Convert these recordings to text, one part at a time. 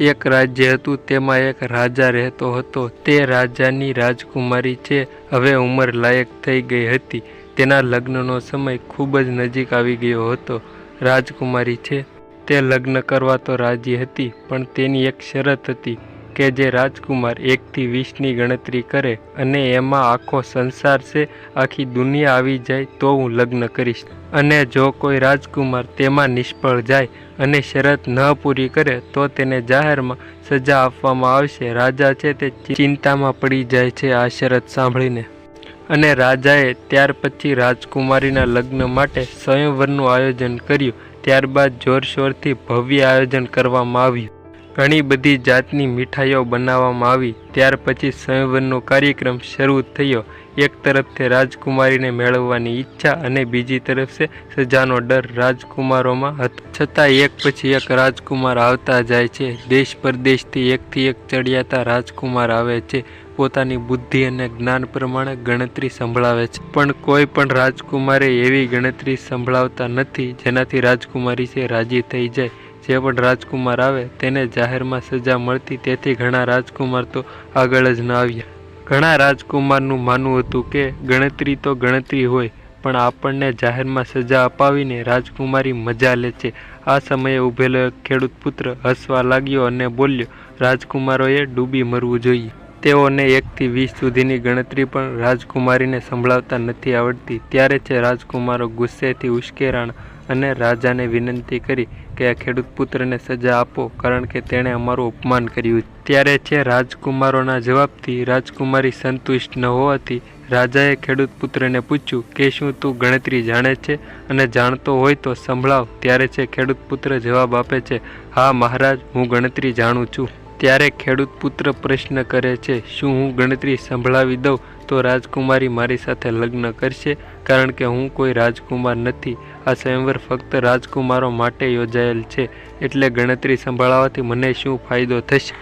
એક રાજ્ય હતું, તેમાં એક રાજા રહેતો હતો. તે રાજાની રાજકુમારી છે. હવે ઉંમર લાયક થઈ ગઈ હતી. તેના લગ્નનો સમય ખૂબ જ નજીક આવી ગયો હતો. રાજકુમારી છે. તે લગ્ન કરવા તો રાજી હતી, પણ તેની એક શરત હતી. કે જે રાજકુમાર એકથી વીસની ગણતરી કરે અને એમાં આખો સંસાર છે, આખી દુનિયા આવી જાય તો હું લગ્ન કરીશ. અને જો કોઈ રાજકુમાર તેમાં નિષ્ફળ જાય અને શરત ન પૂરી કરે, તો તેને જાહેરમાં સજા આપવામાં આવશે. રાજા છે તે ચિંતામાં પડી જાય છે આ શરત સાંભળીને. અને રાજાએ ત્યાર પછી રાજકુમારીના લગ્ન માટે સ્વયંવરનું આયોજન કર્યું. ત્યારબાદ જોરશોરથી ભવ્ય આયોજન કરવામાં આવ્યું. ઘણી બધી જાતની મીઠાઈઓ બનાવવામાં આવી. ત્યાર પછી સ્વયંવરનો કાર્યક્રમ શરૂ થયો. એક તરફથી રાજકુમારીને મેળવવાની ઈચ્છા અને બીજી તરફ છે સજાનો ડર રાજકુમારોમાં હતો. છતાં એક પછી એક રાજકુમાર આવતા જાય છે. દેશ પરદેશથી એકથી એક ચડિયાતા રાજકુમાર આવે છે. પોતાની બુદ્ધિ અને જ્ઞાન પ્રમાણે ગણતરી સંભળાવે છે. પણ કોઈ પણ રાજકુમારે એવી ગણતરી સંભળાવતા નથી જેનાથી રાજકુમારી છે રાજી થઈ જાય. જે પણ રાજકુમાર આવે તેને જાહેરમાં સજા મળતી તેથી ઘણા રાજકુમાર તો આગળ જ ન આવ્યા. ઘણા રાજકુમારનું માનવું હતું કે ગણતરી તો ગણતરી હોય, પણ આપણને જાહેરમાં સજા અપાવીને રાજકુમારી મજા લે છે. આ સમયે ઊભેલો એક ખેડૂત પુત્ર હસવા લાગ્યો અને બોલ્યો, રાજકુમારોએ ડૂબી મરવું જોઈએ. તેઓને એકથી વીસ સુધીની ગણતરી પણ રાજકુમારીને સંભળાવતા નથી આવડતી. ત્યારે છે રાજકુમારો ગુસ્સેથી ઉશ્કેરાણ અને રાજાને વિનંતી કરી કે આ ખેડૂત પુત્રને સજા આપો, કારણ કે તેણે અમારું અપમાન કર્યું. ત્યારે છે રાજકુમારોના જવાબથી રાજકુમારી સંતુષ્ટ ન હોવાથી રાજાએ ખેડૂત પુત્રને પૂછ્યું, કે શું તું ગણતરી જાણે છે અને જાણતો હોય તો સંભળાવ. ત્યારે છે ખેડૂત પુત્ર જવાબ આપે છે, હા મહારાજ, હું ગણતરી જાણું છું. ત્યારે ખેડૂત પુત્ર પ્રશ્ન કરે છે, શું હું ગણતરી સંભળાવી દઉં? તો રાજકુમારી મારી સાથે લગ્ન કરશે, કારણ કે હું કોઈ રાજકુમાર નથી. આ સ્વયંવર ફક્ત રાજકુમારો માટે યોજાયેલ છે, એટલે ગણતરી સંભળાવવાથી મને શું ફાયદો થશે?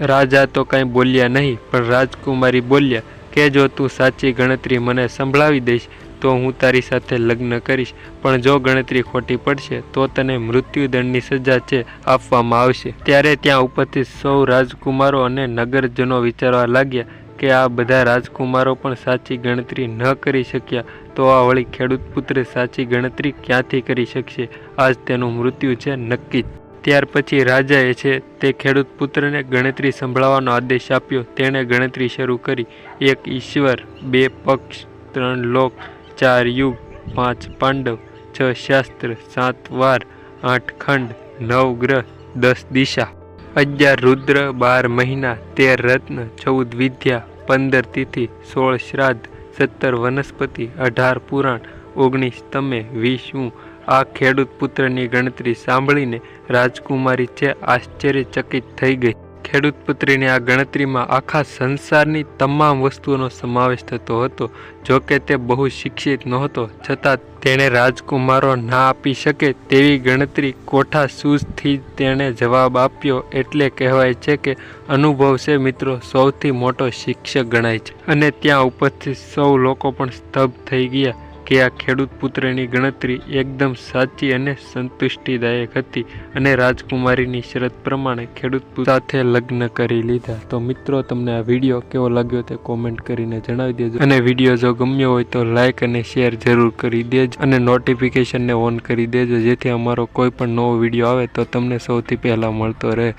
રાજા તો કાંઈ બોલ્યા નહીં, પણ રાજકુમારી બોલ્યા, કે જો તું સાચી ગણતરી મને સંભળાવી દઈશ, તો હું તારી સાથે લગ્ન કરીશ, પણ જો ગણતરી ખોટી પડશે, તો તને મૃત્યુદંડની સજા છે આપવામાં આવશે. ત્યારે ત્યાં ઉપસ્થિત સૌ રાજકુમારો અને નગરજનો વિચારવા લાગ્યા કે આ બધા રાજકુમારો પણ સાચી ગણતરી ન કરી શક્યા, તો આ વળી ખેડૂત પુત્રે સાચી ગણતરી ક્યાંથી કરી શકશે? આજ તેનું મૃત્યુ છે નક્કી. ત્યાર પછી રાજાએ છે તે ખેડૂત પુત્રને ગણતરી સંભળાવવાનો આદેશ આપ્યો. તેણે ગણતરી શરૂ કરી. એક ઈશ્વર, બે પક્ષ, ત્રણ લોક, ચાર યુગ, પાંચ પાંડવ, છ શાસ્ત્ર, સાત વાર, આઠ ખંડ, નવ ગ્રહ, દસ દિશા, અગિયાર રુદ્ર, બાર મહિના, તેર રત્ન, ચૌદ વિદ્યા પંદર તિથિ, સોળ શ્રાદ્ધ, સત્તર વનસ્પતિ, અઢાર પુરાણ, ઓગણીસ તમે વીસમું આ ખેડૂત પુત્રની ગણતરી સાંભળીને રાજકુમારી છે આશ્ચર્યચકિત થઈ ગઈ. ખેડૂત પુત્રીની આ ગણતરીમાં આખા સંસારની તમામ વસ્તુઓનો સમાવેશ થતો હતો જો કે તે બહુ શિક્ષિત નહોતો, છતાં તેણે રાજકુમારો ના આપી શકે તેવી ગણતરી કોઠા સૂઝથી તેણે જવાબ આપ્યો. એટલે કહેવાય છે કે અનુભવ છે મિત્રો, સૌથી મોટો શિક્ષક ગણાય છે. અને ત્યાં ઉપસ્થિત સૌ લોકો પણ સ્તબ્ધ થઈ ગયા. કે આ ખેડૂત પુત્રની ગણતરી એકદમ સાચી અને સંતુષ્ટિદાયક હતી અને રાજકુમારીની શરત પ્રમાણે ખેડૂત સાથે લગ્ન કરી લીધા. તો મિત્રો, તમને આ વીડિયો કેવો લાગ્યો તે કોમેન્ટ કરીને જણાવી દેજો. અને વીડિયો જો ગમ્યો હોય તો લાઇક અને શેર જરૂર કરી દેજો અને નોટિફિકેશનને ઓન કરી દેજો, જેથી અમારો કોઈ પણ નવો વીડિયો આવે તો તમને સૌથી પહેલાં મળતો રહે.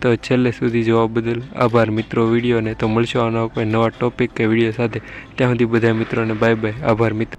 તો છેલ્લે સુધી જોવા બદલ આભાર મિત્રો. વિડીયોને તો મળશો આનો કોઈ નવા ટોપિક કે વીડિયો સાથે. ત્યાં સુધી બધા મિત્રોને બાય બાય આભાર મિત્રો.